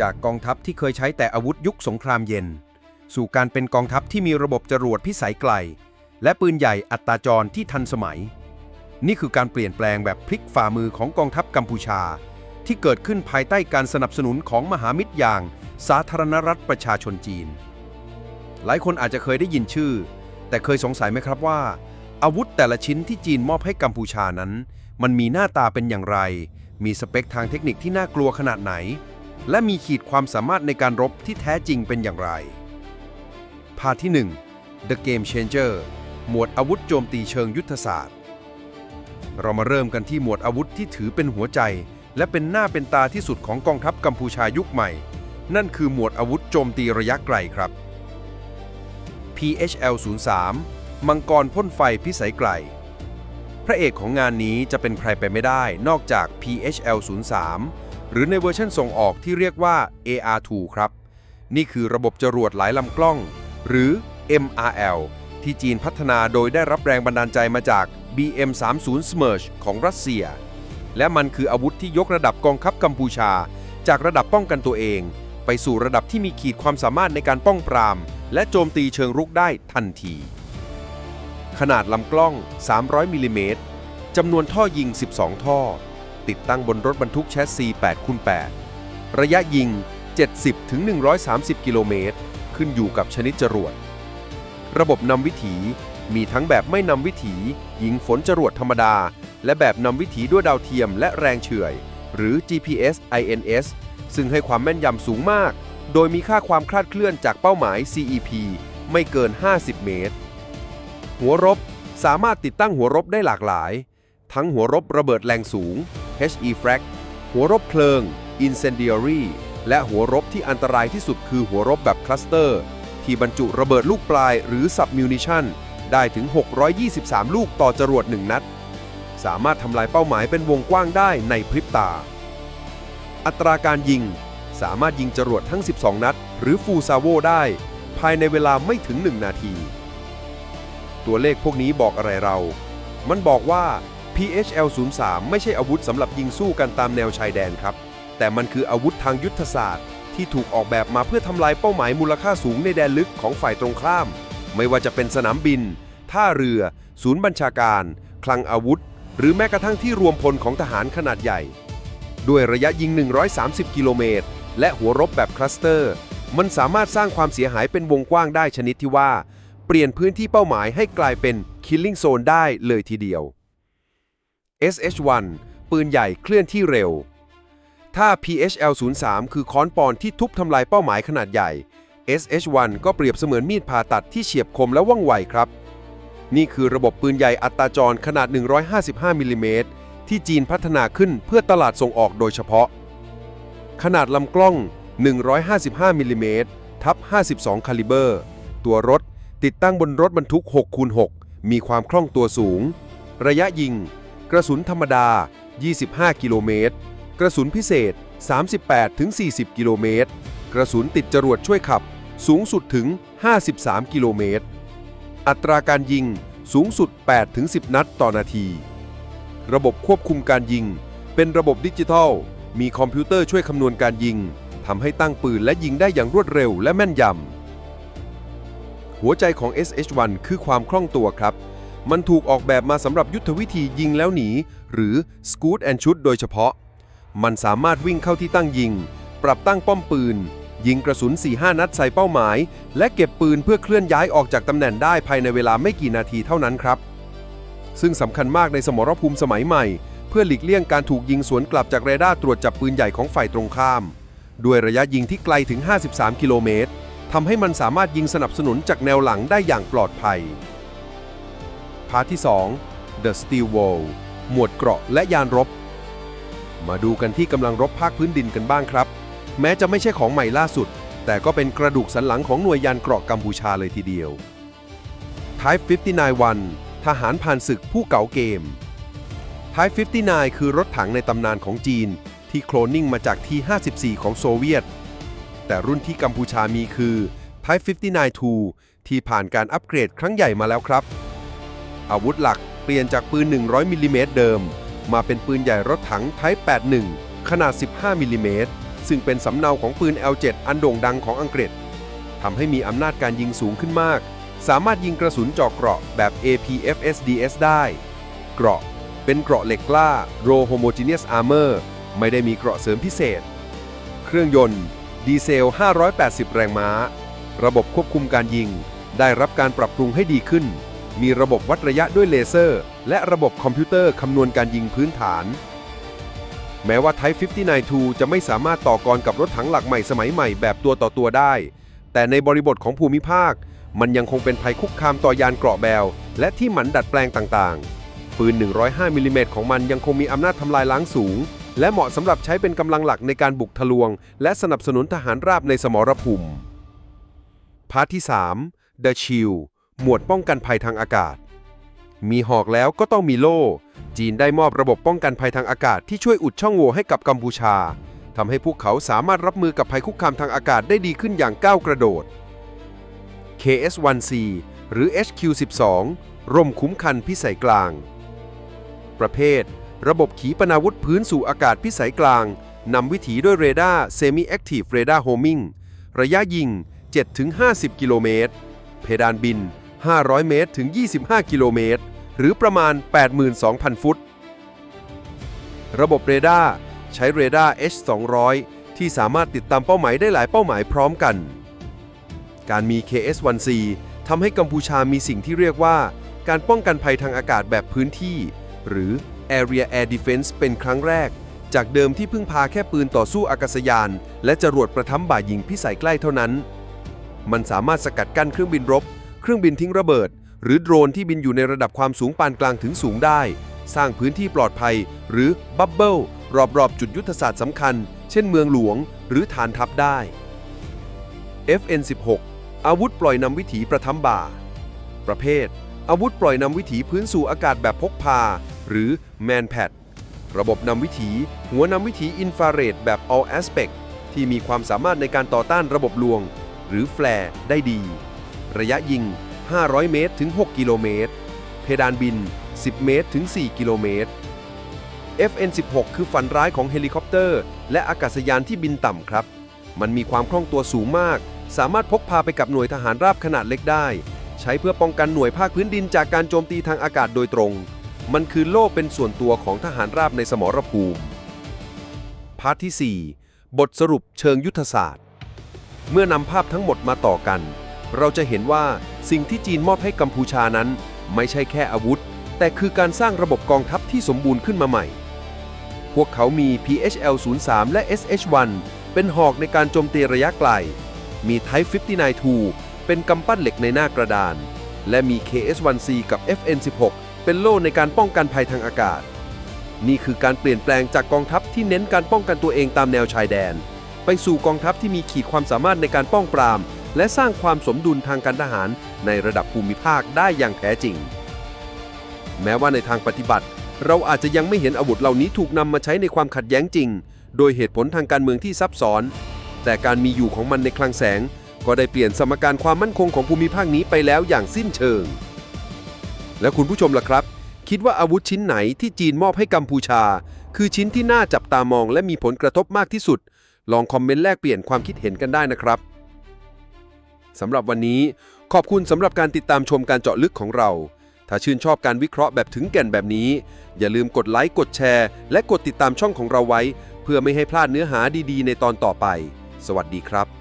จากกองทัพที่เคยใช้แต่อาวุธยุคสงครามเย็น สู่การเป็นกองทัพที่มีระบบจรวดพิสัยไกล และปืนใหญ่อัตราจรที่ทันสมัย นี่คือการเปลี่ยนแปลงแบบพลิกฝ่ามือของกองทัพกัมพูชา ที่เกิดขึ้นภายใต้การสนับสนุนของมหามิตรอย่าง สาธารณรัฐประชาชนจีน หลายคนอาจจะเคยได้ยินชื่อ แต่เคยสงสัยไหมครับว่า อาวุธแต่ละชิ้นที่จีนมอบให้กัมพูชานั้น มันมีหน้าตาเป็นอย่างไรมีสเปคทางเทคนิคที่น่ากลัวขนาดไหน และมีขีดความสามารถในการรบที่แท้จริงเป็นอย่างไร พาร์ทที่ 1 The Game Changer หมวดอาวุธโจมตีเชิงยุทธศาสตร์ เรามาเริ่มกันที่หมวดอาวุธที่ถือเป็นหัวใจ และเป็นหน้าเป็นตาที่สุดของกองทัพกัมพูชายุคใหม่ นั่นคือหมวดอาวุธโจมตีระยะไกลครับ PHL 03มังกรพ่นไฟพิสัยไกล พระเอกของงานนี้จะเป็นใครไปไม่ได้นอกจาก PHL 03 หรือในเวอร์ชันส่งออกที่เรียกว่า AR2 ครับ นี่คือระบบจรวดหลายลำกล้อง หรือ MRL ที่จีนพัฒนาโดยได้รับแรงบันดาลใจมาจาก BM30 Smerch ของรัสเซีย และมันคืออาวุธที่ยกระดับกองทัพกัมพูชา จากระดับป้องกันตัวเอง ไปสู่ระดับที่มีขีดความสามารถในการป้องปราม และโจมตีเชิงรุกได้ทันที ขนาดลำกล้อง 300มิลลิเมตรจำนวนท่อยิง 12 ท่อ ติดตั้งบนรถบรรทุกแชสซี8คูณ8ระยะยิง 70ถึง130 กิโลเมตร ขึ้นอยู่กับชนิดจรวด ระบบนำวิถีมีทั้งแบบไม่นำวิถียิงฝนจรวดธรรมดา และแบบนำวิถีด้วยดาวเทียมและแรงเฉื่อย หรือ GPS INS ซึ่งให้ความแม่นยำสูงมาก โดยมีค่าความคลาดเคลื่อนจากเป้าหมาย CEP ไม่เกิน 50 เมตร หัวรบสามารถติดตั้งหัวรบได้หลากหลาย ทั้งหัวรบระเบิดแรงสูง HE Frag หัวรบเพลิง Incendiary และหัวรบที่อันตรายที่สุดคือหัวรบแบบคลัสเตอร์ ที่บรรจุระเบิดลูกปลายหรือ Submunition ได้ถึง 623 ลูกต่อจรวด 1 นัด สามารถทำลายเป้าหมายเป็นวงกว้างได้ในพริบตา อัตราการยิง สามารถยิงจรวดทั้ง 12 นัด หรือฟูซาโวได้ ภายในเวลาไม่ถึง 1 นาที ตัวเลขพวกนี้บอกอะไรเรา มันบอกว่า PHL 03ไม่ใช่อาวุธสำหรับยิงสู้กันตามแนวชายแดนครับ แต่มันคืออาวุธทางยุทธศาสตร์ ที่ถูกออกแบบมาเพื่อทำลายเป้าหมายมูลค่าสูงในแดนลึกของฝ่ายตรงข้าม ไม่ว่าจะเป็นสนามบิน ท่าเรือ ศูนย์บัญชาการ คลังอาวุธ หรือแม้กระทั่งที่รวมพลของทหารขนาดใหญ่ ด้วยระยะยิง 130 กิโลเมตร และหัวรบแบบคลัสเตอร์ มันสามารถสร้างความเสียหายเป็นวงกว้างได้ชนิดที่ว่า เปลี่ยนพื้นที่เป้าหมายให้กลายเป็น Killing Zone ได้เลยทีเดียว SH1 ปืนใหญ่เคลื่อนที่เร็ว ถ้า PHL 03 คือค้อนปอนที่ทุบทำลายเป้าหมายขนาดใหญ่ SH1 ก็เปรียบเสมือนมีดผ่าตัดที่เฉียบคมและว่องไวครับ นี่คือระบบปืนใหญ่อัตราจรขนาด 155มิลลิเมตรที่จีนพัฒนาขึ้นเพื่อตลาดส่งออกโดยเฉพาะ ขนาดลำกล้อง 155มิลลิเมตรทับ 52 คาลิเบอร์ ตัวรถติดตั้งบนรถบรรทุก6คูณ6มีความคล่องตัวสูง ระยะยิง กระสุนธรรมดา 25 กิโลเมตร กระสุนพิเศษ 38-40 กิโลเมตร กระสุนติดจรวดช่วยขับ สูงสุดถึง 53 กิโลเมตร อัตราการยิงสูงสุด 8-10 นัดต่อนาที ระบบควบคุมการยิง เป็นระบบดิจิทัล มีคอมพิวเตอร์ช่วยคำนวณการยิงทำให้ตั้งปืนและยิงได้อย่างรวดเร็วและแม่นยำ หัวใจของ SH1 คือความคล่องตัวครับ มันถูกออกแบบมาสำหรับยุทธวิธียิงแล้วหนี หรือ Scoot and Shoot โดยเฉพาะ มันสามารถวิ่งเข้าที่ตั้งยิง ปรับตั้งป้อมปืน ยิงกระสุน 4-5 นัดใส่เป้าหมาย และเก็บปืนเพื่อเคลื่อนย้ายออกจากตำแหน่งได้ภายในเวลาไม่กี่นาทีเท่านั้นครับ ซึ่งสำคัญมากในสมรภูมิสมัยใหม่ เพื่อหลีกเลี่ยงการถูกยิงสวนกลับจากเรดาร์ตรวจจับปืนใหญ่ของฝ่ายตรงข้าม ด้วยระยะยิงที่ไกลถึง 53 กิโลเมตรทำให้มันสามารถยิงสนับสนุนจากแนวหลังได้อย่างปลอดภัย พาร์ทที่ 2 The Steel Wall หมวดเกราะและยานรบ มาดูกันที่กำลังรบภาคพื้นดินกันบ้างครับ แม้จะไม่ใช่ของใหม่ล่าสุด แต่ก็เป็นกระดูกสันหลังของหน่วยยานเกราะกัมพูชาเลยทีเดียว Type 59 1 ทหารผ่านศึกผู้เก่าเกม Type 59 คือรถถังในตำนานของจีน ที่โคลนนิ่งมาจาก T54 ของโซเวียต แต่รุ่นที่กัมพูชามีคือ Type 59-2 ที่ผ่านการอัปเกรดครั้งใหญ่มาแล้วครับ อาวุธหลักเปลี่ยนจากปืน 100มิลลิเมตรเดิม มาเป็นปืนใหญ่รถถัง Type 81 ขนาด 15มิลลิเมตรซึ่งเป็นสำเนาของปืน L7 อันโด่งดังของอังกฤษทำให้มีอำนาจการยิงสูงขึ้นมาก สามารถยิงกระสุนเจาะเกราะแบบ APFSDS ได้ เกราะเป็นเกราะเหล็กกล้า Low Homogeneous Armor ไม่ได้มีเกราะเสริมพิเศษ เครื่องยนต์ดีเซล 580 แรงม้า ระบบควบคุมการยิง ได้รับการปรับปรุงให้ดีขึ้น มีระบบวัดระยะด้วยเลเซอร์ และระบบคอมพิวเตอร์คำนวณการยิงพื้นฐาน แม้ว่า Type 59-2จะไม่สามารถต่อกรกับรถถังหลักใหม่สมัยใหม่แบบตัวต่อตัวได้ แต่ในบริบทของภูมิภาค มันยังคงเป็นภัยคุกคามต่อยานเกราะแบวและที่หมันดัดแปลงต่างๆ ปืน 105มิลลิเมตรของมันยังคงมีอำนาจทำลายล้างสูง และเหมาะสำหรับใช้เป็นกำลังหลักในการบุกทะลวง และสนับสนุนทหารราบในสมรภูมิพาร์ทที่ 3 The Shield หมวดป้องกันภัยทางอากาศ มีหอกแล้วก็ต้องมีโล่ จีนได้มอบระบบป้องกันภัยทางอากาศที่ช่วยอุดช่องโหว่ให้กับกัมพูชาทำให้พวกเขาสามารถรับมือกับภัยคุกคามทางอากาศได้ดีขึ้นอย่างก้าวกระโดด KS-1C หรือ HQ-12 ร่มคุ้มคันพิสัยกลาง ประเภท ระบบขีปนาวุธพื้นสู่อากาศพิสัยกลาง นำวิถีด้วยเรดาร์ Semi Active Radar Homing ระยะยิง 7-50 กิโลเมตร เพดานบิน 500 เมตรถึง 25 กิโลเมตร หรือประมาณ 82,000 ฟุต ระบบเรดาร์ใช้เรดาร์ H200 ที่สามารถติดตามเป้าหมายได้หลายเป้าหมายพร้อมกัน การมี KS-1C ทำให้กัมพูชามีสิ่งที่เรียกว่า การป้องกันภัยทางอากาศแบบพื้นที่ หรือ Area Air Defense เป็นครั้งแรก จากเดิมที่พึ่งพาแค่ปืนต่อสู้อากาศยาน และจรวดประทับบ่ายิงพิสัยใกล้เท่านั้น มันสามารถสกัดกั้นเครื่องบินรบ เครื่องบินทิ้งระเบิด หรือโดรนที่บินอยู่ในระดับความสูงปานกลางถึงสูงได้ สร้างพื้นที่ปลอดภัย หรือบับเบิลรอบๆ จุดยุทธศาสตร์สำคัญ เช่นเมืองหลวง หรือฐานทัพได้ FN16 อาวุธปล่อยนำวิถีประทับบ่า ประเภท อาวุธปล่อยนำวิถีพื้นสู่อากาศแบบพกพา หรือ Man Pad ระบบนำวิถี หัวนำวิถีอินฟราเรดแบบ All Aspect ที่มีความสามารถในการต่อต้านระบบลวง หรือแฟร์ได้ดี ระยะยิง 500 เมตรถึง 6 กิโลเมตร เพดานบิน 10 เมตรถึง 4 กิโลเมตร FN16 คือฝันร้ายของเฮลิคอปเตอร์ และอากาศยานที่บินต่ำครับ มันมีความคล่องตัวสูงมาก สามารถพกพาไปกับหน่วยทหารราบขนาดเล็กได้ ใช้เพื่อป้องกันหน่วยภาคพื้นดินจากการโจมตีทางอากาศโดยตรง มันคือโล่เป็นส่วนตัวของทหารราบในสมรภูมิ พาร์ทที่ 4 บทสรุปเชิงยุทธศาสตร์ เมื่อนำภาพทั้งหมดมาต่อกัน เราจะเห็นว่าสิ่งที่จีนมอบให้กัมพูชานั้น ไม่ใช่แค่อาวุธ แต่คือการสร้างระบบกองทัพที่สมบูรณ์ขึ้นมาใหม่ พวกเขามี PHL-03 และ SH-1 เป็นหอกในการโจมตีระยะไกล มี Type 59-2เป็นกำปั้นเหล็กในหน้ากระดาน และมี KS-1C กับ FN-16 เป็นโล่ในการป้องกันภัยทางอากาศ นี่คือการเปลี่ยนแปลงจากกองทัพที่เน้นการป้องกันตัวเองตามแนวชายแดน ไปสู่กองทัพที่มีขีดความสามารถในการป้องปราม และสร้างความสมดุลทางการทหารในระดับภูมิภาคได้อย่างแท้จริง แม้ว่าในทางปฏิบัติ เราอาจจะยังไม่เห็นอาวุธเหล่านี้ถูกนำมาใช้ในความขัดแย้งจริง โดยเหตุผลทางการเมืองที่ซับซ้อน แต่การมีอยู่ของมันในคลังแสง ก็ได้เปลี่ยนสมการความมั่นคงของภูมิภาคนี้ไปแล้วอย่างสิ้นเชิง และคุณผู้ชมล่ะครับ คิดว่าอาวุธชิ้นไหนที่จีนมอบให้กัมพูชา คือชิ้นที่น่าจับตามองและมีผลกระทบมากที่สุด ลองคอมเมนต์แลกเปลี่ยนความคิดเห็นกันได้นะครับ สำหรับวันนี้ขอบคุณสำหรับการติดตามชมการเจาะลึกของเรา ถ้าชื่นชอบการวิเคราะห์แบบถึงแก่นแบบนี้ อย่าลืมกดไลค์กดแชร์ และกดติดตามช่องของเราไว้ เพื่อไม่ให้พลาดเนื้อหาดีๆ ในตอนต่อไป สวัสดีครับ